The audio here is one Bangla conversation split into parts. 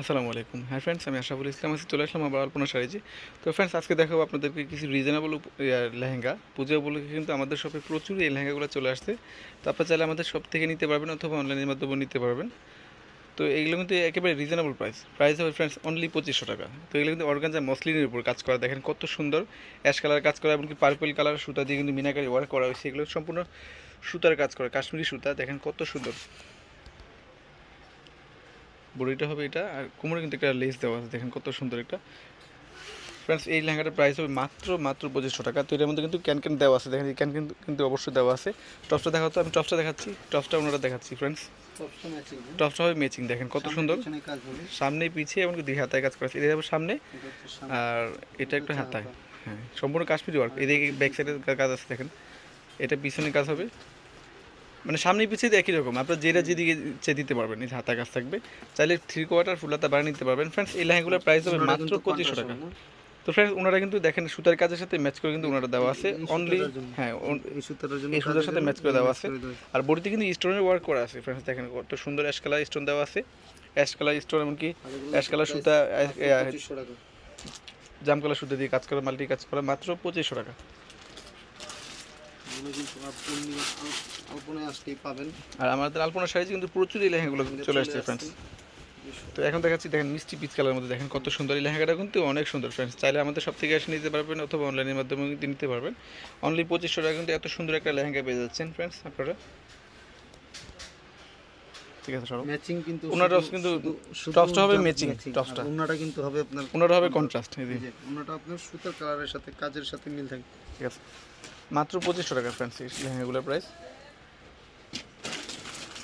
আসসালামু আলাইকুম। হ্যাঁ ফ্রেন্ডস আমি আশাফুল ইসলাম আছি, চলে আসলাম আবার অল্পনা শাড়িজি তো ফ্রেন্ডস আজকে দেখাবো আপনাদেরকে কিছু রিজনেবল লেহেঙ্গা। পুজো উপলক্ষে কিন্তু আমাদের শপে প্রচুর এই লেহেঙ্গাগুলো চলে আসছে। তো আপনারা চাইলে আমাদের শপ থেকে নিতে পারবেন অথবা অনলাইনের মাধ্যমে নিতে পারবেন। তো এগুলো কিন্তু একেবারে রিজনেবল প্রাইস প্রাইস হবে ফ্রেন্ডস অনলি পঁচিশশো টাকা। তো এগুলো কিন্তু অর্গানজা মসলিনের উপর কাজ করা। দেখেন কত সুন্দর অ্যাশ কালার কাজ করা এমনকি পার্পল কালার সুতা দিয়ে কিন্তু মিনাকারি ওয়ার্ক করা হয়েছে। এগুলো সম্পূর্ণ সুতার কাজ করা, কাশ্মীরি সুতা। দেখেন কত সুন্দর। বডিটা হবে এটা আর কোমরে কিন্তু একটা লেস দেওয়া আছে দেখেন কত সুন্দর একটা। ফ্রেন্ডস এই লেহেঙ্গাটার প্রাইস হবে মাত্র মাত্র পঁচিশশো টাকা। তো এটার মধ্যে কিন্তু ক্যান ক্যান দেওয়া আছে দেখেন এই ক্যান কিন্তু অবশ্যই দেওয়া আছে। টপসটা দেখাতো আমি টপসটা দেখাচ্ছি টপসটা ওনারা দেখাচ্ছি ফ্রেন্ডস টপসটা হবে ম্যাচিং দেখেন কত সুন্দর। সামনে পিছিয়ে এমনকি দুই হাতায় কাজ করা আছে এটা হবে সামনে আর এটা একটু হাতায়। হ্যাঁ সম্পূর্ণ কাশ্মীরি ওয়ার্ক এদিকে ব্যাক সাইডের কাজ আছে দেখেন। এটা পিছনে কাজ হবে। মানে সামনে পিছিয়ে একই রকম। আপনার যেটা যেদিকে ইচ্ছে দিতে পারবেন এই হাতা কাজ থাকবে। চাইলে থ্রি কোয়ার্টার ফুল হাতা বানিয়ে নিতে পারবেন। ফ্রেন্ডস এই লেহেঙ্গুলোর প্রাইস হবে মাত্র পঁচিশশো টাকা। তো ফ্রেন্ডস ওনারা কিন্তু দেখেন সুতার কাজের সাথে ম্যাচ করে কিন্তু ওনারা দেওয়া আছে। অনলি হ্যাঁ এই সুতার সাথে ম্যাচ করে দেওয়া আছে। আর বডিতে কিন্তু স্টোনের ওয়ার্ক করা আছে। ফ্রেন্ডস দেখেন কত সুন্দর অ্যাশ কালার স্টোন দেওয়া আছে। অ্যাশ কালার স্টোন এমনকি অ্যাশ কালার সুতা জাম কালার সুতা দিয়ে কাজ করা মাল্টি কাজ করা মাত্র পঁচিশশো টাকা। এগুলো কিন্তু আপনি আলপনায় আসলেই পাবেন। আর আমাদের আলপনা সাইজ কিন্তু প্রচুর এই লেহেঙ্গাগুলো চলে আসছে ফ্রেন্ডস তো এখন দেখাচ্ছি দেখেন মিষ্টি পিচ কালার মধ্যে দেখেন কত সুন্দর এই লেহেঙ্গাটা কিন্তু অনেক সুন্দর ফ্রেন্ডস চাইলে আমাদের সব থেকে এসে নিতে পারবেন অথবা অনলাইনের মাধ্যমে কিন্তু নিতে পারবেন। অনলি পঁচিশশো টাকা কিন্তু এত সুন্দর একটা লেহেঙ্গা পেয়ে যাচ্ছেন ফ্রেন্ডস আপনারা। ঠিক আছে সরো। ম্যাচিং কিন্তু ওনারা কিন্তু টপসটা হবে। টপসটা। ওনাটা কিন্তু হবে আপনার ওনারা হবে কন্ট্রাস্ট এই যে, এই যে, ওনাটা আপনার সুতার কালারের সাথে কাজের সাথে মিল থাকে ঠিক আছে। মাত্র পঁচিশশো টাকা ফ্রেন্ডস এই লেহেঙ্গাগুলোর প্রাইস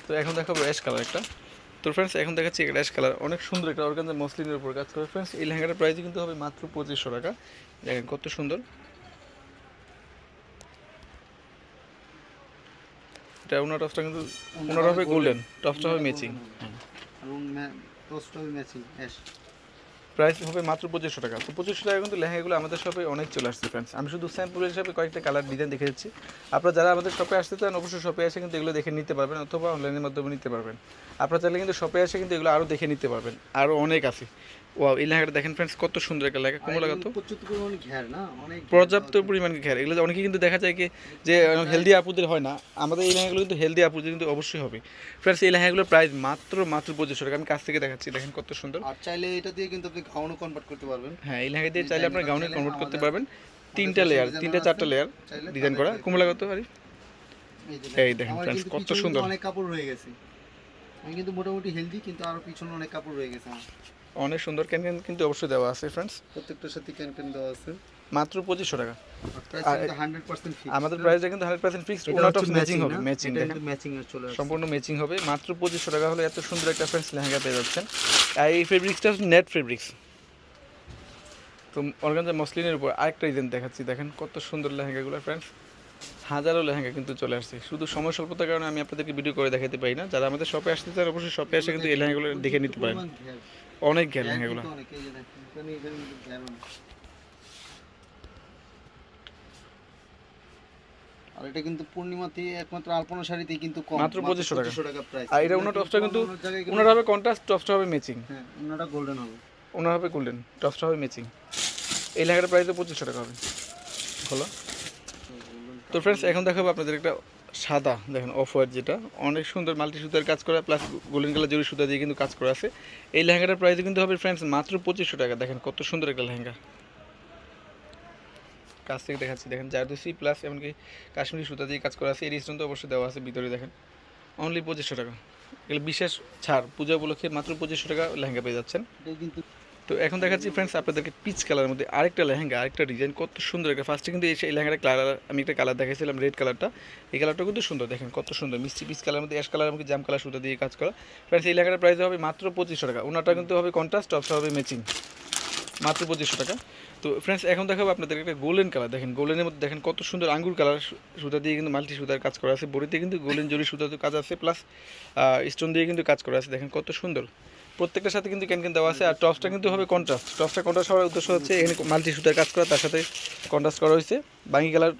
তো এখন দেখাবো অ্যাশ কালার একটা তো ফ্রেন্ডস এখন দেখাচ্ছি অ্যাশ কালার অনেক সুন্দর একটা অর্গানজা মসলিনের উপর কাজ করে ফ্রেন্ডস এই লেহেঙ্গাটার প্রাইস কিন্তু হবে মাত্র পঁচিশশো টাকা দেখেন কত সুন্দর এটা ওনার টপসটা কিন্তু ওনার হবে গোল্ডেন টপসটা হবে ম্যাচিং আর টপসটা হবে ম্যাচিং অ্যাশ প্রাইস হবে মাত্র পঁচিশশো টাকা। তো পঁচিশশো টাকা কিন্তু লেহেঙ্গাগুলো আমাদের শপে অনেক চলে আসছে ফ্রেন্ডস আমি শুধু স্যাম্পল হিসাবে কয়েকটা কালার ডিজাইন দেখে দিচ্ছি। আপনারা যারা আমাদের শপে আসতে চান, অবশ্যই শপে এসে কিন্তু এগুলো দেখে নিতে পারবেন অথবা অনলাইনের মাধ্যমে নিতে পারবেন। আপনারা চাইলে কিন্তু শপে এসে কিন্তু এগুলো আরও দেখে নিতে পারবেন। আরও অনেক আছে। ও এই লেহেঙ্গাটা দেখেন ফ্রেন্ডস কত সুন্দর একটা লেখা কোমল পরিমাণে অনেক ঘের পর্যাপ্ত যায়। ঘের এগুলো অনেকে কিন্তু দেখা যায় কি যে হেলদি আপুদের হয় না। আমাদের এই লেহেঙ্গাগুলো কিন্তু হেলদি আপুদের কিন্তু অবশ্যই হবে। ফ্রেন্ডস এই লেহেঙ্গাগুলোর প্রাইস মাত্র মাত্র পঁচিশশো টাকা। আমি কাছ থেকে দেখাচ্ছি দেখেন কত সুন্দর। আর চাইলে এটা দিয়ে কিন্তু আপনি গাউনও কনভার্ট করতে পারবেন। হ্যাঁ এই লেহেঙ্গা দিয়ে চাইলে আপনার গাউনে কনভার্ট করতে পারবেন। তিনটা লেয়ার তিনটা চারটা লেয়ার ডিজাইন করা। কুমলা কত আরে এই দেখেন কিন্তু কত সুন্দর। অনেক কাপড় রয়ে গেছে। আমি কিন্তু মোটামুটি হেলদি কিন্তু আরও পিছনে অনেক কাপড় রয়ে গেছে আমার। অনেক সুন্দর ক্যান ক্যান কিন্তু অবশ্যই দেওয়া আছে ফ্রেন্ডস প্রত্যেকটার সাথে ক্যান ক্যান দেওয়া আছে। মাত্র পঁচিশশো টাকা। প্রাইস আর- কিন্তু 100% আমাদের প্রাইসটা কিন্তু হান্ড্রেড পার্সেন্ট ফিক্সড ওনার টপ ম্যাচিং হবে ম্যাচিং ম্যাচিং চলে সম্পূর্ণ ম্যাচিং হবে। মাত্র পঁচিশশো টাকা হলে এত সুন্দর একটা ফ্রেন্ডস লেহেঙ্গা পেয়ে যাচ্ছেন। আর এই ফেব্রিক্সটা নেট ফেব্রিক্স তো অর্গানজা মসলিনের উপর আরেকটা ডিজাইন দেখাচ্ছি দেখেন। কত সুন্দর লেহেঙ্গাগুলো ফ্রেন্ডস হাজারো লেহেঙ্গা কিন্তু চলে আসছে। শুধু সময় স্বল্পতার কারণে আমি আপনাদেরকে ভিডিও করে দেখাতে পারি না। যারা আমাদের শপে আসতে চান অবশ্যই শপে এসে কিন্তু এই লেহেঙ্গাগুলো দেখে নিতে পারেন। অনেক এখানে কিন্তু আর এটা কিন্তু পূর্ণিমাতে একমাত্র আলপনা শাড়িতে কিন্তু কম মাত্র 2500 টাকা। 2500 টাকা প্রাইস আর এটা ওনার টপসটা কিন্তু ওনার হবে কন্ট্রাস্ট টপসটা হবে ম্যাচিং হ্যাঁ ওনাটা গোল্ডেন হবে। ওনার হবে গোল্ডেন টপসটা হবে ম্যাচিং এই লেহেঙ্গাটার প্রাইস পঁচিশশো টাকা হবে। হলো? তো ফ্রেন্ডস এখন দেখাবো আপনাদের একটা সাদা, দেখেন অফ হোয়াইট যেটা। অনেক সুন্দর মাল্টি সুতার কাজ করা প্লাস গোল্ডেন কালার জরি সুতা দিয়ে কিন্তু কাজ করা আছে। এই লেহেঙ্গাটার প্রাইস কিন্তু হবে ফ্রেন্ডস মাত্র পঁচিশশো টাকা। দেখেন কত সুন্দর একটা লেহেঙ্গা। কাছ থেকে দেখাচ্ছি, দেখেন জারদুসি প্লাস এমনকি কাশ্মীরি সুতা দিয়ে কাজ করা আছে। এই রিস্টন তো অবশ্যই দেওয়া আছে ভিতরে, দেখেন। অনলি পঁচিশশো টাকা। এগুলো বিশেষ ছাড়। পূজা উপলক্ষে মাত্র পঁচিশশো টাকা লেহেঙ্গা পেয়ে যাচ্ছেন। কিন্তু তো এখন দেখাচ্ছি ফ্রেন্ডস আপনাদেরকে পিচ কালারের মধ্যে আরেকটা লেহেঙ্গা, আরেকটা ডিজাইন কত সুন্দর একটা ফার্স্টে কিন্তু এই লেহেঙ্গাটা কালার আমি একটা কালার দেখাইছিলাম রেড কালারটা এই কালারটা কিন্তু সুন্দর, দেখেন কত সুন্দর, মিষ্টি পিচ কালারের মধ্যে অ্যাশ কালার আমাকে জাম কালার সুতা দিয়ে কাজ করা। ফ্রেন্ডস এই লেহেঙ্গাটার প্রাইস হবে মাত্র পঁচিশশো টাকা। ওনাটা কিন্তু হবে কন্ট্রাস্ট টপসটা হবে ম্যাচিং মাত্র পঁচিশশো টাকা। তো ফ্রেন্ডস এখন দেখাবো আপনাদের একটা গোল্ডেন কালার দেখেন গোল্ডেনের মধ্যে দেখেন কত সুন্দর আঙ্গুর কালার সুতা দিয়ে কিন্তু মাল্টি সুতার কাজ করা আছে। বড়িতে কিন্তু গোল্ডেন জরি সুতার কাজ আছে প্লাস স্টোন দিয়ে কিন্তু কাজ করা আছে। দেখেন কত সুন্দর। প্রত্যেকটার সাথে কিন্তু ক্যান ক্যান দেওয়া আছে, আর টপসটা কিন্তু হবে কন্ট্রাস্ট টপসটা কন্ট্রাস্ট হওয়ার উদ্দেশ্য হচ্ছে এখানে মাল্টি সুতার কাজ করা, তার সাথে কন্ট্রাস্ট করা হয়েছে। বাঙ্গি কালার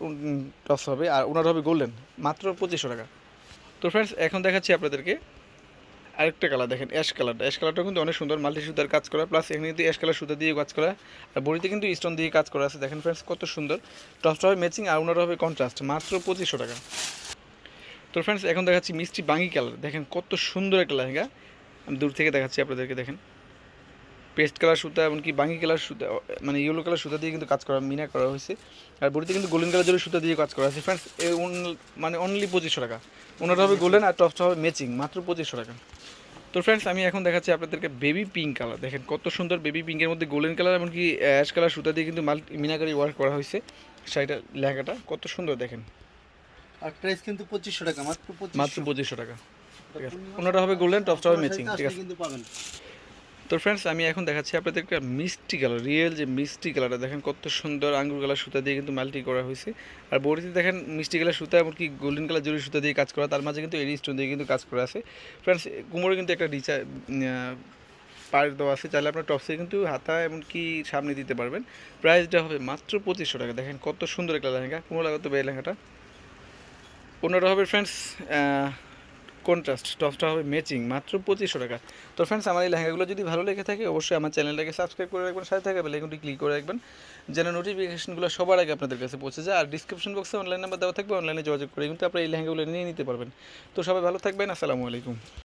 টপস হবে, আর ওনার হবে গোল্ডেন মাত্র পঁচিশশো টাকা। তো ফ্রেন্ডস এখন দেখাচ্ছি আপনাদেরকে আরেকটা কালার দেখেন অ্যাশ কালারটা অ্যাশ কালারটা কিন্তু অনেক সুন্দর মাল্টি সুতার কাজ করা প্লাস এখানে কিন্তু অ্যাশ কালার সুতা দিয়ে কাজ করা, আর বড়িতে কিন্তু স্টোন দিয়ে কাজ করা আছে। দেখেন ফ্রেন্ডস কত সুন্দর। টপসটা হবে ম্যাচিং আর ওনার হবে কন্ট্রাস্ট মাত্র পঁচিশশো টাকা। তো ফ্রেন্ডস এখন দেখাচ্ছি মিষ্টি বাঙ্গি কালার দেখেন কত সুন্দর একটা লেহেঙ্গা। আমি দূর থেকে দেখাচ্ছি আপনাদেরকে দেখেন। পেস্ট কালার সুতা এমনকি বাঙ্গি কালার সুতা মানে ইয়েলো কালার সুতা দিয়ে কিন্তু কাজ করা মিনা করা হয়েছে। আর বড়িতে কিন্তু গোল্ডেন কালার জন্য সুতা দিয়ে কাজ করা আছে। ফ্রেন্ডস মানে অনলি পঁচিশশো টাকা। ওনারা হবে গোল্ডেন আর টপসটা হবে ম্যাচিং মাত্র পঁচিশশো টাকা। তো ফ্রেন্ডস আমি এখন দেখাচ্ছি আপনাদেরকে বেবি পিঙ্ক কালার দেখেন কত সুন্দর বেবি পিঙ্কের মধ্যে গোল্ডেন কালার এমনকি অ্যাশ কালার সুতা দিয়ে কিন্তু মাল্টি মিনাকারি ওয়ার্ক করা হয়েছে শাড়িটা লেহেঙ্গাটা। কত সুন্দর দেখেন। আর প্রাইস কিন্তু পঁচিশশো টাকা মাত্র মাত্র পঁচিশশো টাকা। ঠিক আছে। ওনারা হবে গোল্ডেন টপসটা হবে ম্যাচিং ঠিক আছে। তো ফ্রেন্ডস আমি এখন দেখাচ্ছি আপনাদেরকে মিষ্টি কালার রিয়েল যে মিষ্টি কালারটা দেখেন কত সুন্দর আঙ্গুর কালার সুতা দিয়ে কিন্তু মাল্টি করা হয়েছে। আর বড়িতে দেখেন মিষ্টি কালার সুতা এমনকি গোল্ডেন কালার জরি সুতা দিয়ে কাজ করা, তার মাঝে কিন্তু এডি স্টোন দিয়ে কিন্তু কাজ করা আছে। ফ্রেন্ডস কুমোরে কিন্তু একটা রিচা পার দেওয়া আছে, চাইলে আপনার টপসে কিন্তু হাতা এমনকি সামনে দিতে পারবেন। প্রাইসটা হবে মাত্র পঁচিশশো টাকা, দেখেন কত সুন্দর একটা লেহেঙ্গা, কুমোর লাগাতে এই লেহেঙ্গাটা। ওনারা হবে ফ্রেন্ডস কন্ট্রাস্ট টপসটা হবে ম্যাচিং মাত্র পঁচিশশো টাকা। তো ফ্রেন্ডস আমার এই লেহেঙ্গাগুলো যদি ভালো লেগে থাকে, অবশ্যই আমার চ্যানেলটাকে সাবস্ক্রাইব করে রাখবেন, সাথে থাকা বেলাইকনটি ক্লিক করে রাখবেন, যেন নোটিফিকেশনগুলো সবার আগে আপনাদের কাছে পৌঁছে যায়। আর ডিসক্রিপশন বক্সে অনলাইন নাম্বার দেওয়া থাকবে অনলাইনে যোগাযোগ করে কিন্তু আপনারা এই লেহেঙ্গাগুলো নিয়ে নিতে পারবেন। তো সবাই ভালো থাকবেন, আসসালামু আলাইকুম।